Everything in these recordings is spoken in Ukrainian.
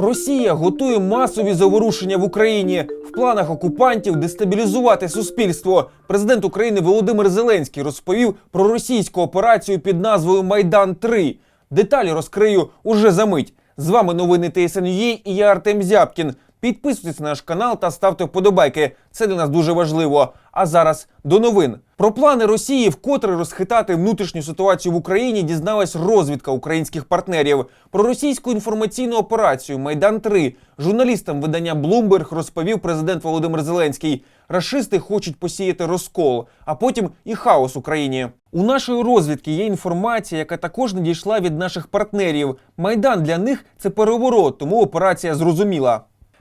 Росія готує масові заворушення в Україні в планах окупантів дестабілізувати суспільство. Президент України Володимир Зеленський розповів про російську операцію під назвою Майдан 3 Деталі розкрию уже за мить. З вами новини ТСНЮА і я Артем Зябкін. Підписуйтесь на наш канал та ставте вподобайки. Це для нас дуже важливо. А зараз до новин. Про плани Росії вкотре розхитати внутрішню ситуацію в Україні дізналась розвідка українських партнерів. Про російську інформаційну операцію Майдан 3 журналістам видання Bloomberg розповів президент Володимир Зеленський. Рашисти хочуть посіяти розкол, а потім і хаос Україні. У нашої розвідки є інформація, яка також надійшла від наших партнерів. Майдан для них це переворот, тому операція зрозуміла.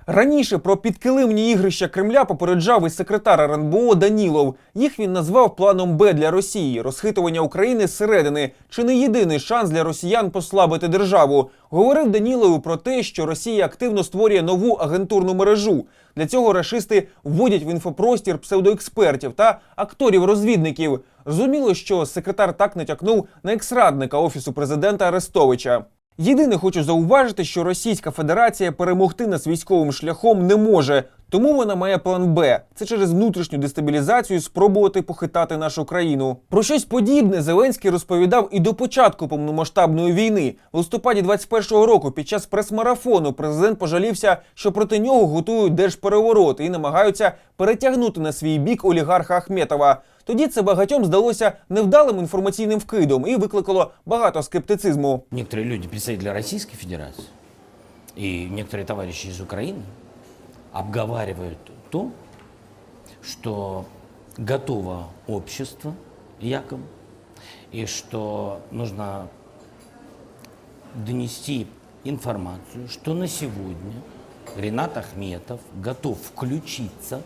Раніше про підкилимні ігрища Кремля попереджав і секретар РНБО Данілов. Їх він назвав планом Б для Росії, розхитування України зсередини. Чи не єдиний шанс для росіян послабити державу? Говорив Данілову про те, що Росія активно створює нову агентурну мережу. Для цього рашисти вводять в інфопростір псевдоекспертів та акторів-розвідників. Зрозуміло, що секретар так натякнув на екс-радника офісу президента Арестовича. Єдине хочу зауважити, що Російська Федерація перемогти нас військовим шляхом не може, тому вона має план Б. Це через внутрішню дестабілізацію спробувати похитати нашу країну. Про щось подібне Зеленський розповідав і до початку повномасштабної війни. В листопаді 21-го року під час прес-марафону президент пожалівся, що проти нього готують держпереворот і намагаються перетягнути на свій бік олігарха Ахметова. Тоді це багатьом здалося невдалим інформаційним вкидом і викликало багато скептицизму. Некоторые люди, представители Российской Федерации и некоторые товарищи из Украины Обговаривают то, что готово общество якобы, и что нужно донести информацию, что на сегодня Ренат Ахметов готов включиться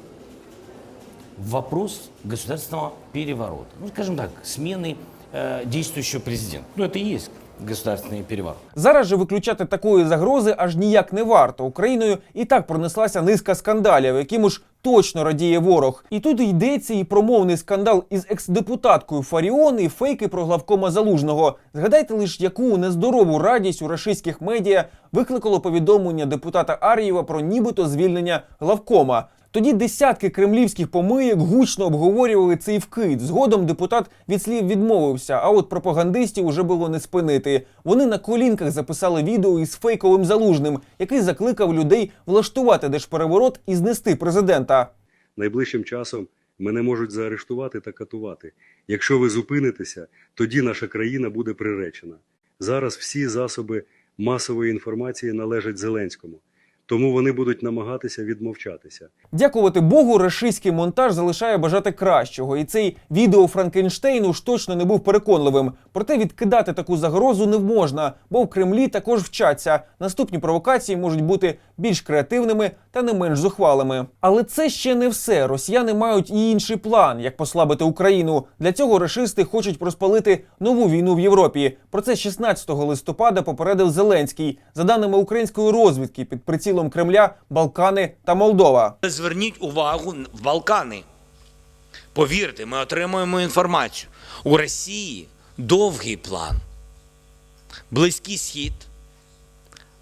в вопрос государственного переворота. Ну, скажем так, смены э, действующего президента. Ну, это и есть государственный переворот. Зараз же виключати такої загрози аж ніяк не варто. Україною і так пронеслася низка скандалів, яким уж точно радіє ворог. І тут йдеться і про мовний скандал із екс-депутаткою Фаріон і фейки про главкома залужного. Згадайте лише, яку нездорову радість у рашистських медіа викликало повідомлення депутата Ар'єва про нібито звільнення главкома. Тоді десятки кремлівських помийок гучно обговорювали цей вкид. Згодом депутат від слів відмовився. А от пропагандистів уже було не спинити. Вони на колінках записали відео із фейковим залужним, який закликав людей влаштувати держпереворот і знести президента. найближчим часом мене можуть заарештувати та катувати. Якщо ви зупинитеся, тоді наша країна буде приречена. Зараз всі засоби масової інформації належать Зеленському, тому вони будуть намагатися відмовчатися. Дякувати Богу, рашистський монтаж залишає бажати кращого, і цей відео Франкенштейн уж точно не був переконливим. Проте відкидати таку загрозу не можна, бо в Кремлі також вчаться. Наступні провокації можуть бути більш креативними та не менш зухвалими. Але це ще не все. Росіяни мають і інший план, як послабити Україну. Для цього рашисти хочуть розпалити нову війну в Європі. Про це 16 листопада попередив Зеленський. За даними української розвідки, під прицілом Кремля Балкани та Молдова. Зверніть увагу в Балкани. Повірте, ми отримуємо інформацію. У Росії довгий план. Близький схід.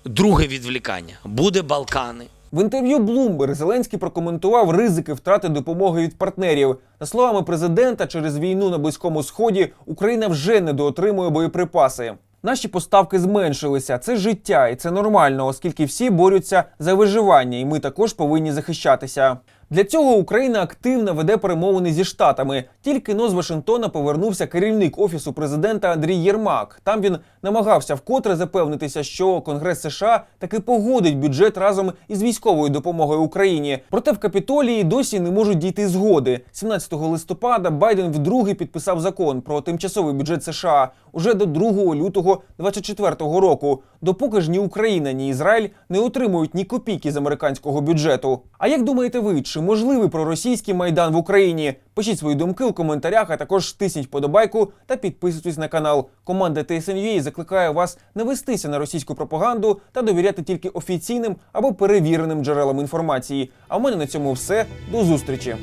Друге відвлікання буде Балкани. В інтерв'ю Bloomberg Зеленський прокоментував ризики втрати допомоги від партнерів. За словами президента, через війну на близькому сході Україна вже недоотримує боєприпаси. Наші поставки зменшилися. Це життя, і це нормально, оскільки всі борються за виживання, і ми також повинні захищатися. Для цього Україна активно веде перемовини зі штатами. Тільки но з Вашингтона повернувся керівник офісу президента Андрій Єрмак. Там він намагався вкотре запевнитися, що Конгрес США таки погодить бюджет разом із військовою допомогою Україні. Проте в Капітолії досі не можуть дійти згоди. 17 листопада Байден вдруге підписав закон про тимчасовий бюджет США уже до 2 лютого 2024 року. Допоки ж ні Україна, ні Ізраїль не отримують ні копійки з американського бюджету. А як думаєте ви, чи можливий проросійський майдан в Україні? Пишіть свої думки у коментарях, а також тисніть вподобайку та підписуйтесь на канал. Команда TSNUA закликає вас не вестися на російську пропаганду та довіряти тільки офіційним або перевіреним джерелам інформації. А в мене на цьому все. До зустрічі.